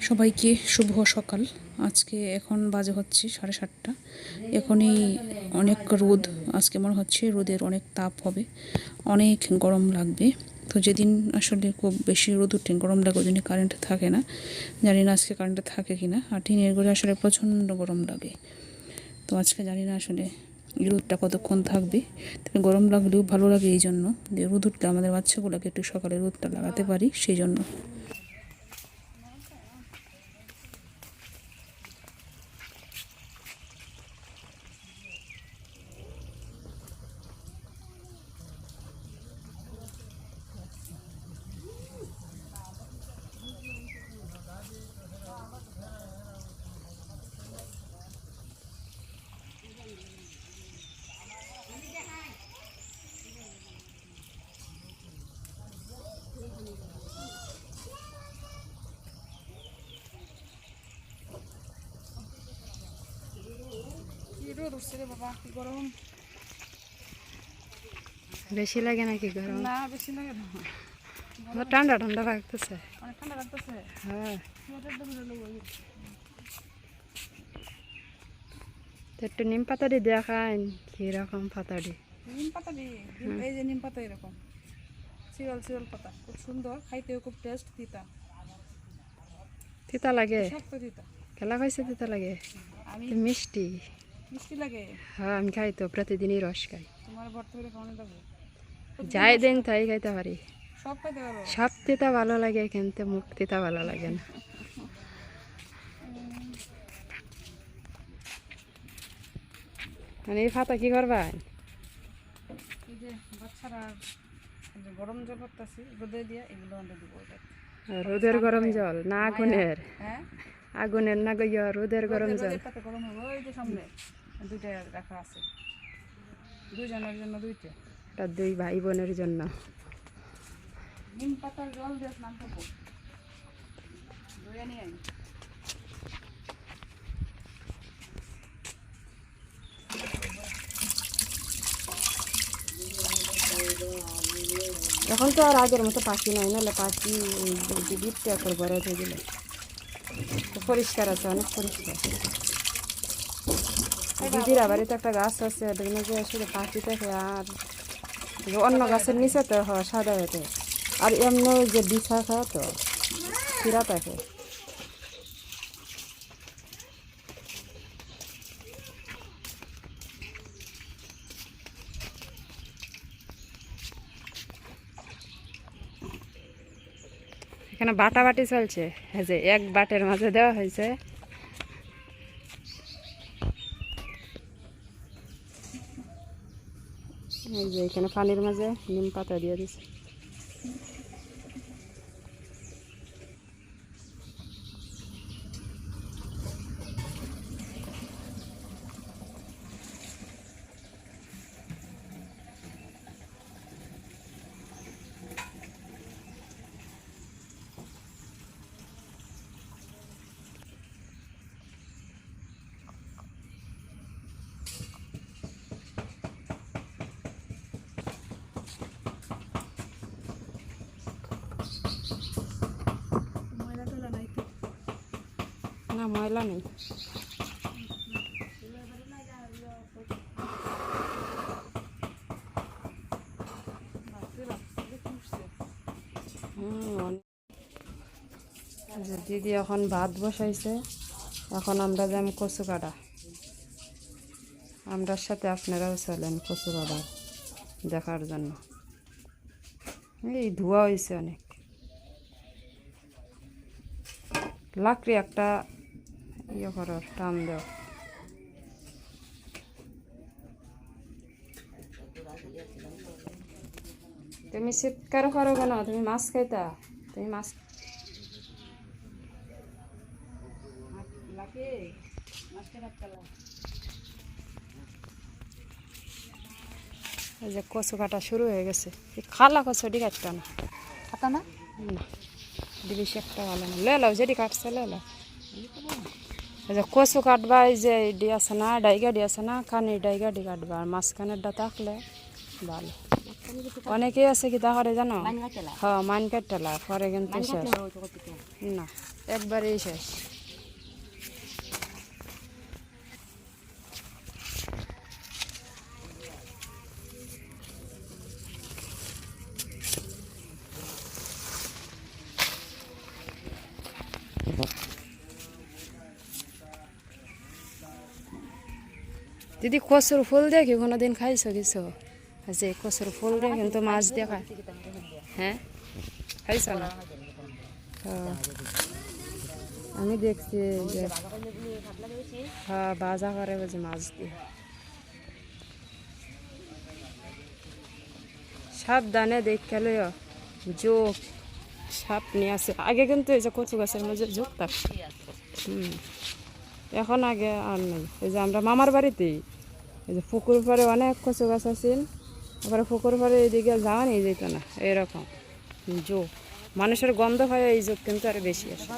সবাইকে শুভ সকাল। আজকে এখন বাজে হচ্ছে সাড়ে সাতটা। এখনই অনেক রোদ। আজকে মনে হচ্ছে রোদের অনেক তাপ হবে। অনেক গরম লাগবে। তো যেদিন আসলে খুব বেশি রোদ উঠে, গরম লাগে ওই কারেন্ট থাকে না। জানি না আজকে কারেন্টটা থাকে কি না আর টিনের ঘরে আসলে প্রচণ্ড গরম লাগে। তো আজকে জানি না আসলে রোদটা কতক্ষণ থাকবে। তবে গরম লাগলেও ভালো লাগে এই জন্য যে রোদ উঠলে আমাদের বাচ্চাগুলোকে একটু সকালে রোদটা লাগাতে পারি সেই জন্য রোদ উঠছে রে বাবা কি গরম। বেশি লাগে নাকি গরম? না বেশি লাগে না। ঠান্ডা ঠান্ডা লাগতেছে? অনেক ঠান্ডা লাগতেছে। হ্যাঁ। একটু নিম পাতা দিয়ে দেখান কীরকম পাতা দি নিম পাতাটি এই যে নিম পাতা এরকম। সিরল সিরল পাতা। খুব সুন্দর খাইতেও খুব টেস্ট তিতা। তিতা লাগে? তিতা। খেলা খাইছে তিতা লাগে? মিষ্টি। মিষ্টি লাগে? হ্যাঁ আমি খাই তো প্রতিদিনই রস খাই। তোমার ভর্তি করে খাওয়ানো দেবো যাই দিন তাই খাইতে পারি। সব খাইতে পারো? সব তিতা ভালো লাগে কিন্তু মুখ তিতা ভালো লাগে না। মানে এই পাতা কি করবা এই যে বাচ্চারা গরম জল করতেছি রোদে দিয়ে এগুলো আনতে দিব রোদের গরম জল না আগুনের। হ্যাঁ? আগুনের না গইয়া রোদের গরম জল। গরম হবে ওই যে সামনে। দুইটা রাখা আছে। দুইজনের জন্য দুইটা। এটা দুই ভাই বোনের জন্য। নিম পাতার জল দিয়ে স্নান করব। ধুয়ে নিয়ে আই এখন তো আর আগের মতো পাখি নাই নাহলে পাখি বিপটা একবার বড় হয়ে গেলে পরিষ্কার আছে অনেক পরিষ্কার। দিদির আবারই তো একটা গাছ আছে দেখলে যে আসলে পাখি থাকে আর অন্য গাছের নিচে তো হয় সাদা হতে আর এমনি যে বিছা খায় তো ফিরা থাকে এখানে বাটা বাটি চলছে। এক বাটের মাঝে দেওয়া হয়েছে। এই যে এখানে পানির মাঝে নিম পাতা দিয়ে দিছে ময়লা টয়লা নাই তো না, ময়লা নেই। দিদি এখন ভাত বসাইছে। এখন আমরা যাম কচু কাটা আমরার সাথে আপনারাও চলেন কচু কাটা দেখার জন্য। এই ধোয়া হয়েছে অনেক। লাকড়ি একটা ইয়ে করার টান দেওয়া তুমি চিৎকার করো কেন? তুমি মাছ খাইতা? তুমি মাছ যে কচু কাটা শুরু হয়ে গেছে। খালা কচু ডি কাটটা না। খাতা না? বেশি একটা ভালো না। লে লাও যেটি কাটছে লে লাও। এই যে কচু কাটবা এই যে ডি আছে না ডাইগা ডি আছে না কানি ডাইগা ডি কাটবা আর মাঝখানেরটা থাকলে ভালো। অনেকেই আছে কি তা করে জানো হ্যাঁ মাইন কাটলা পরে কিন্তু শেষ। না একবারেই শেষ। দিদি কচুর ফুল দিয়ে, কি কোনোদিন খাইছো, কিছু? যে কচুর ফুল দিয়ে, কিন্তু মাছ দিয়ে খায় হ্যাঁ খাইছ না? আমি দেখছি যে হ্যাঁ বাজা করে বুঝি মাছ দিয়ে। দেখে লইও। যোগ সাপ নিয়ে আসে। আগে কিন্তু এই যে কচু গাছের মধ্যে যোগ থাকতো হুম। এখন আগে আর নেই। এই যে আমরা মামার বাড়িতেই এই যে পুকুর পাড়ে অনেক কচু গাছ আছিল আবার পুকুর পাড়ে এদিকে যাওয়া নিয়ে যেত না, এরকম। যোগ মানুষের গন্ধ হয় এই যোগ কিন্তু আর বেশি আসে।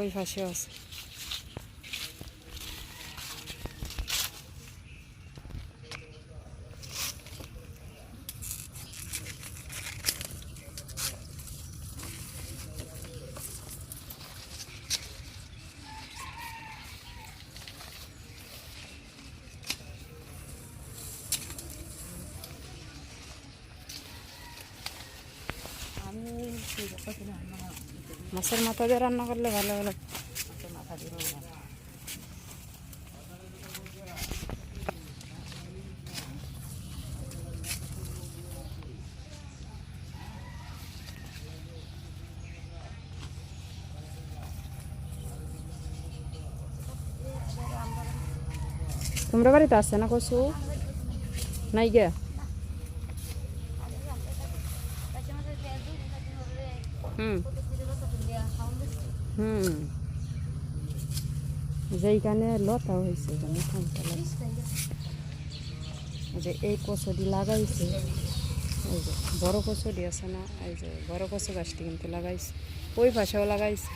ওই পাশে আছে। মাছের মাথা দিয়ে রান্না করলে ভালো ভালো। তোমরা বাড়িতে আছে না কচু? নাই গে? হুম। যেইখানে লতা হয়েছে লাগছে যে এই কচুটি লাগাইছে, এই যে বড় কচুটি আছে না, এই যে বড় কচু গাছটি কিন্তু লাগাইছে, ওই পাশেও লাগাইছে।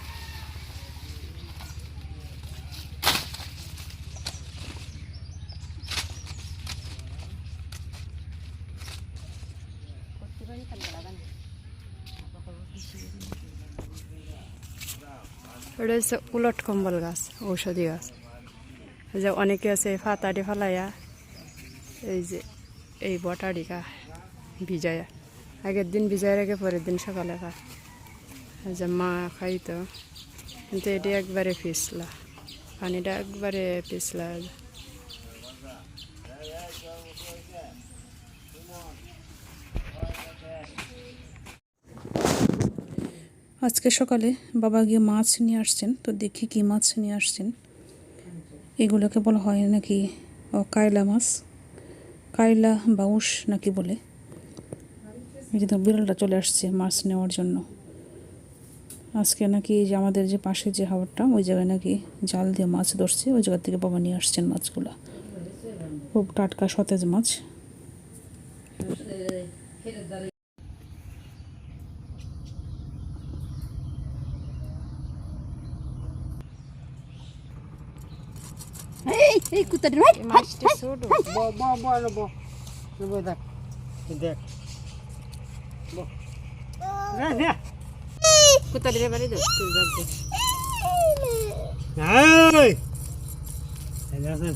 এটা হচ্ছে উলট কম্বল গাছ, ঔষধি গাছ। এই যে অনেকে আছে ফাতারি ফালাইয়া এই যে এই বটারি খা ভিজায়া আগের দিন ভিজায় রেখে পরের দিন সকালে খা যে মা খাইতো, কিন্তু এটি একবারে পিছলা। পানিটা একবারে পিছলা। আজকে সকালে বাবা গিয়ে মাছ নিয়ে আসছেন, তো দেখি কি মাছ নিয়ে আসছেন। এগুলোকে বলা হয় নাকি, ও কায়লা মাছ, কায়লা বাউস নাকি বলে। এই যে তো বিড়ালটা চলে আসছে মাছ নেওয়ার জন্য। আজকে নাকি যে আমাদের যে পাশে যে হাওড়টা ওই জায়গায় নাকি জাল দিয়ে মাছ ধরছে, ওই জায়গা থেকে বাবা নিয়ে আসছেন মাছগুলো। খুব টাটকা সতেজ মাছ। এই এই কুত্তাটি ভাই এই মাছটি ছোট ব ব ব ব ব দেখ দেখ ব না না কুতারিরে বাড়ি দে তুই যাবি এই এই দেখেন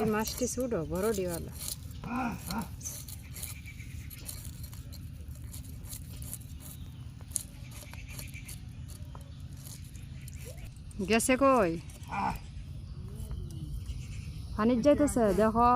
এই মাছটি ছোট বড় ডিওয়ালা। গেছে কই? পানির যাইতেছে দেখো।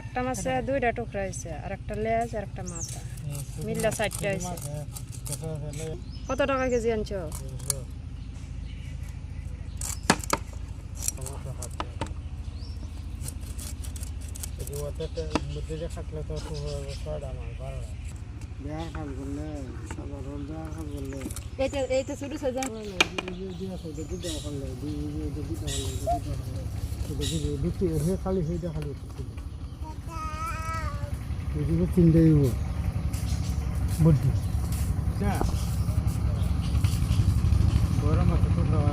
একটা মাছে দুইটা টুকরা হয়েছে আর একটা লেজ আর একটা মাথা। মিল্লা চারটা হয়েছে। কত টাকা কেজি আনছো? এইটা শুরু হয়ে খালি সেইটা খালি। তিনটে বুদ্ধি গরম আছে তো খাওয়া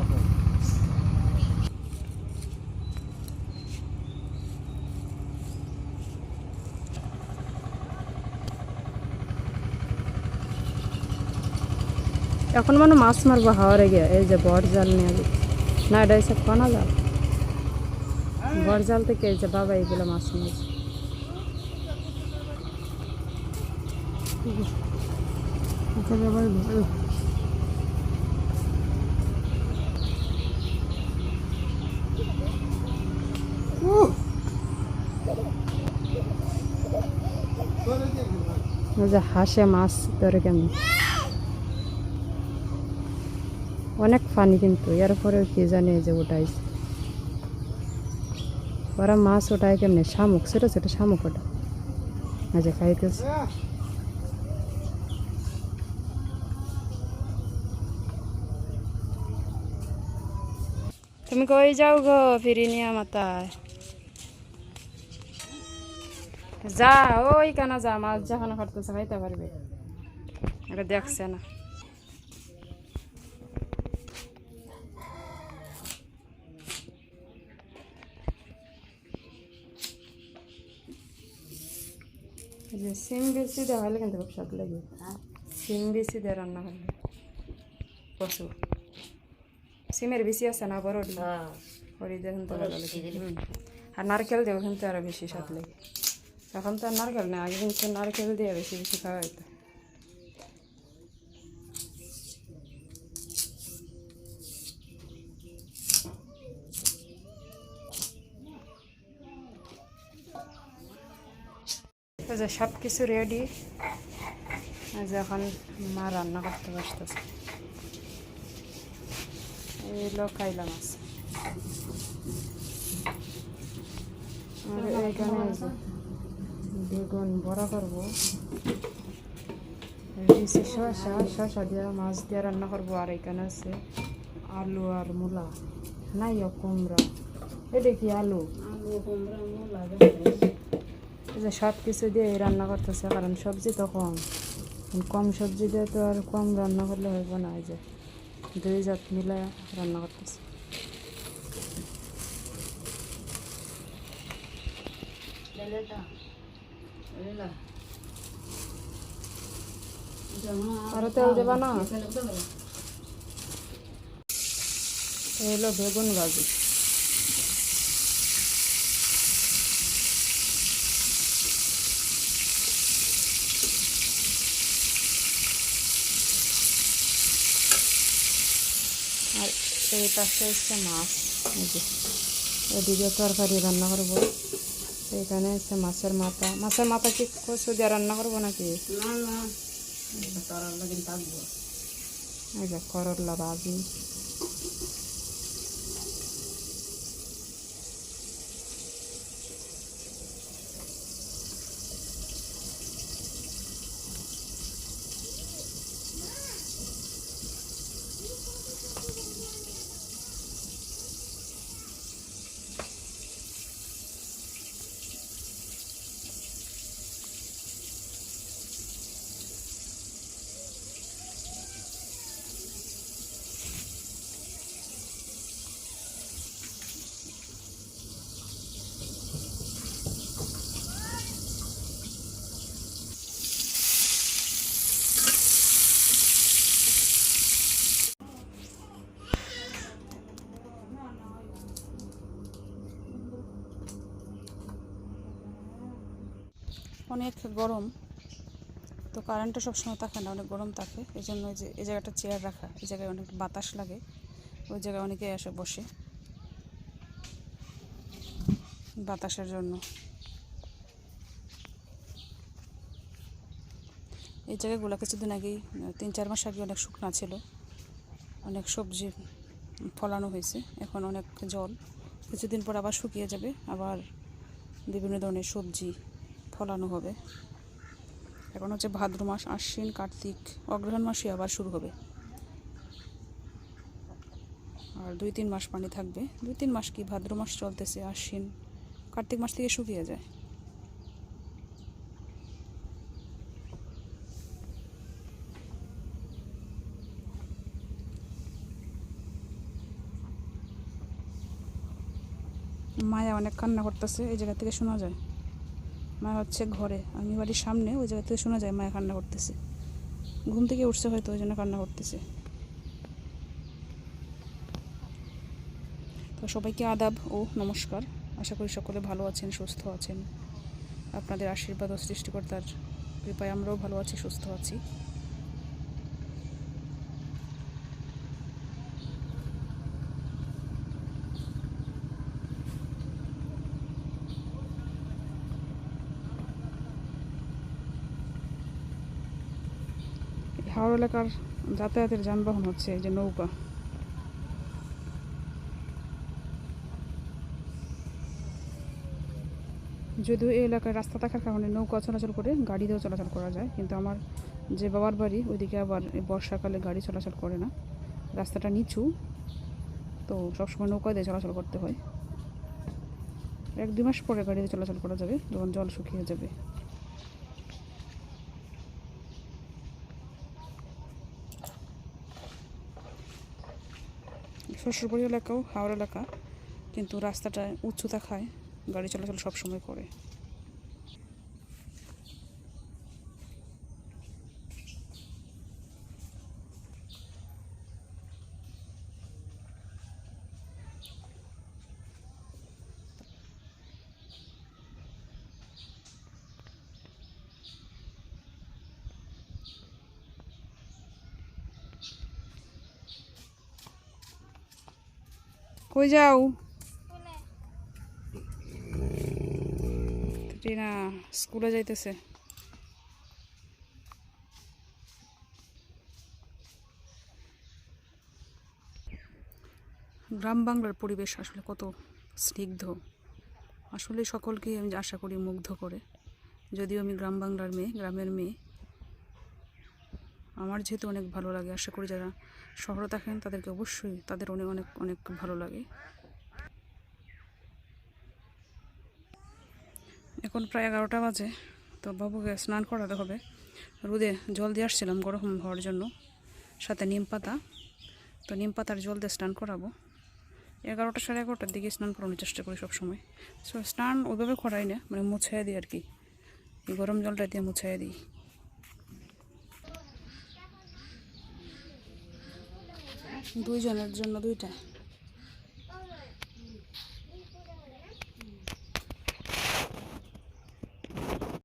এখন মানে মাছ মারবো হাওয়ারে গিয়ে, এই যে বড় জাল নিয়ে যাবে না, এটা এসে কোনা জাল বড় জাল থেকে এই যে বাবা এগুলো মাছ নিয়েছে ওই যে হাঁসে মাছ ধরে কেমন অনেক পানি কিন্তু, এরপরেও কি জানে যে উঠাইছে। ওরা মাছ ওঠায় কেমনি? শামুক, ছোটো ছোটো শামুক ওটা। যে খাইতেছে। তুমি কই যাও গো ফিরি নিয়ে মাতায় যা ওই কেন যা, মাছ যখন করতেছে খাইতে পারবে। এটা দেখছে না। সিম বেশি দেওয়া হলে কিন্তু খুব স্বাদ লাগে। সিম বেশি দিয়ে রান্না করলে প্রচুর। সিমের বেশি আছে না বড় ভালো লাগে আর নারকেল দেবো কিন্তু আরও বেশি স্বাদ লাগে এখন তো আর নারকেল না আগে কিন্তু নারকেল দিয়ে বেশি বেশি খাওয়া এই যে সব কিছু রেডি এখন মা রান্না করতে বসতেছে এই লোক খাইলা মাছ আর এইখানে এই বেগুন বড়া করব দিয়েছি শসা শসা দিয়ে মাছ দিয়ে রান্না করব আর এখানে আছে আলু আর মূলা নাই কুমড়া এটা কি আলু এই যে সব কিছু দিয়ে রান্না করতেছে কারণ সবজি তো কম কম সবজি দিয়ে তো আর কম রান্না করলে হইব না এই যে দুই জাত মিলে রান্না করতেছি। আরও তেল দেবা না? এলো বেগুন ভাজি আর এই পাশে হচ্ছে মাছ। এদিকে তরকারি রান্না করব। এখানে হচ্ছে মাছের মাথা। মাছের মাথা কি কচু দিয়ে রান্না করব নাকি? থাকব। এই যে করলা ভাজি। অনেক গরম, তো কারেন্টও সবসময় থাকে না, অনেক গরম থাকে। এই জন্য যে, এই জায়গাটা চেয়ার রাখা, এই জায়গায় অনেক বাতাস লাগে, ওই জায়গায় অনেকে এসে বসে বাতাসের জন্য। এই জায়গাগুলো কিছুদিন আগেই, তিন চার মাস আগে অনেক শুকনা ছিল, অনেক সবজি ফলানো হয়েছে, এখন অনেক জল। কিছুদিন পর আবার শুকিয়ে যাবে, আবার বিভিন্ন ধরনের সবজি ফলানো হবে। এখন হচ্ছে ভাদ্র মাস, আশ্বিন, কার্তিক, অগ্রহায়ণ মাসে আবার শুরু হবে। আর দুই তিন মাস পানি থাকবে। দুই তিন মাস কি ভাদ্র মাস চলতেছে, আশ্বিন, কার্তিক মাস থেকে শুকিয়ে যায়। মায়া অনেক কান্না করতেছে, এই জায়গা থেকে শোনা যায়? মায়া হচ্ছে ঘরে, আমি বাড়ির সামনে ওই জায়গা থেকে শোনা যায় মায়ের কান্না করতেছে। ঘুম থেকে উঠছে হয়তো, ওই জন্য কান্না করতেছে। তো সবাইকে আদাব ও নমস্কার। আশা করি সকলে ভালো আছেন, সুস্থ আছেন। আপনাদের আশীর্বাদ ও সৃষ্টিকর্তার কৃপায় আমরাও ভালো আছি, সুস্থ আছি। হাওড় এলাকার যাতায়াতের যানবাহন হচ্ছে এই যে নৌকা। যদিও এই এলাকায় রাস্তা থাকার কারণে নৌকা চলাচল করে গাড়ি দিয়েও চলাচল করা যায়, কিন্তু আমার যে বাবার বাড়ি, ওইদিকে আবার বর্ষাকালে গাড়ি চলাচল করে না। রাস্তাটা নিচু, তো সবসময় নৌকা দিয়ে চলাচল করতে হয়। এক দুই মাস পরে গাড়ি দিয়ে চলাচল করা যাবে, যখন জল শুকিয়ে যাবে। শ্বশুরবাড়ি এলাকাও হাওড় এলাকা কিন্তু রাস্তাটা উচ্চতা খায় গাড়ি চলাচল সবসময় করে। কই যাও? টিনা স্কুলে যাইতেছে। গ্রাম বাংলার পরিবেশ আসলে কত স্নিগ্ধ। আসলে সকলকেই আমি আশা করি মুগ্ধ করে। যদিও আমি গ্রাম বাংলার মেয়ে গ্রামের মেয়ে। আমার যেহেতু অনেক ভালো লাগে আশা করি যারা শহরে থাকেন, তাদেরকে অবশ্যই তাদের অনেক অনেক অনেক ভালো লাগে। এখন প্রায় এগারোটা বাজে, তো বাবুকে স্নান করাতে হবে। রোদে জল দিয়ে আসছিলাম গরম হওয়ার জন্য, সাথে নিম পাতা। তো নিম পাতার জল দিয়ে স্নান করাবো। এগারোটা সাড়ে এগারোটার দিকে স্নান করানোর চেষ্টা করি সবসময়। সো স্নান ওইভাবে করাই না মানে মুছাই দিই আর কি। গরম জলটা দিয়ে মুছাই দিই। দুইজনের জন্য দুইটা।